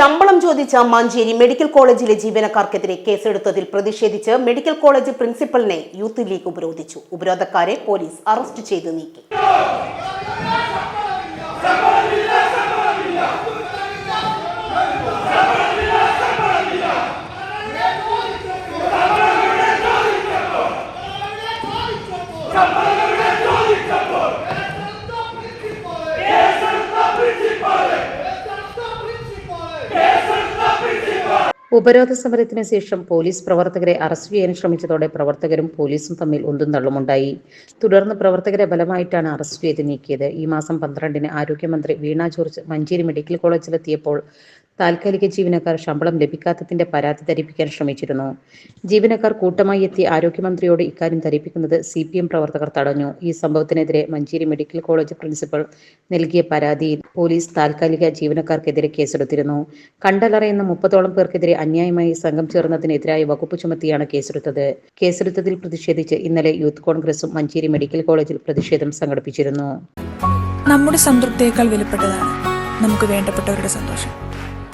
ശമ്പളം ചോദിച്ച മഞ്ചേരി മെഡിക്കൽ കോളേജിലെ ജീവനക്കാർക്കെതിരെ കേസെടുത്തതിൽ പ്രതിഷേധിച്ച് മെഡിക്കൽ കോളേജ് പ്രിൻസിപ്പലിനെ യൂത്ത് ലീഗ് ഉപരോധിച്ചു. ഉപരോധക്കാരെ പോലീസ് അറസ്റ്റ് ചെയ്ത് നീക്കി. ഉപരോധ സമരത്തിന് ശേഷം പോലീസ് പ്രവർത്തകരെ അറസ്റ്റ് ചെയ്യാൻ ശ്രമിച്ചതോടെ പ്രവർത്തകരും പോലീസും തമ്മിൽ ഉന്തും തള്ളുമുണ്ടായി തുടർന്ന് പ്രവർത്തകരെ ബലമായിട്ടാണ് അറസ്റ്റ് ചെയ്ത് നീക്കിയത്. ഈ മാസം പന്ത്രണ്ടിന് ആരോഗ്യമന്ത്രി വീണ ജോർജ് മഞ്ചേരി മെഡിക്കൽ കോളേജിലെത്തിയപ്പോൾ താൽക്കാലിക ജീവനക്കാർ ശമ്പളം ലഭിക്കാത്തതിന്റെ പരാതി ധരിപ്പിക്കാൻ ശ്രമിച്ചിരുന്നു. ജീവനക്കാർ കൂട്ടമായി എത്തി ആരോഗ്യമന്ത്രിയോട് ഇക്കാര്യം ധരിപ്പിക്കുന്നത് സി പി എം പ്രവർത്തകർ തടഞ്ഞു. ഈ സംഭവത്തിനെതിരെ മഞ്ചേരി മെഡിക്കൽ കോളേജ് പ്രിൻസിപ്പൽ നൽകിയ പരാതിയിൽ പോലീസ് താൽക്കാലിക ജീവനക്കാർക്കെതിരെ കേസെടുത്തിരുന്നു. കണ്ടലറയുന്ന മുപ്പതോളം പേർക്കെതിരെ അന്യായമായി സംഘം ചേർന്നതിനെതിരായ വകുപ്പ് ചുമത്തിയാണ് കേസെടുത്തത്. കേസെടുത്തതിൽ പ്രതിഷേധിച്ച് ഇന്നലെ യൂത്ത് കോൺഗ്രസും മഞ്ചേരി മെഡിക്കൽ കോളേജിൽ പ്രതിഷേധം സംഘടിപ്പിച്ചിരുന്നു. നമ്മുടെ സംതൃപ്തിയേക്കാൾ വിലപ്പെട്ടതാണ്. നമുക്ക് വേണ്ടപ്പെട്ടവരുടെ സന്തോഷം.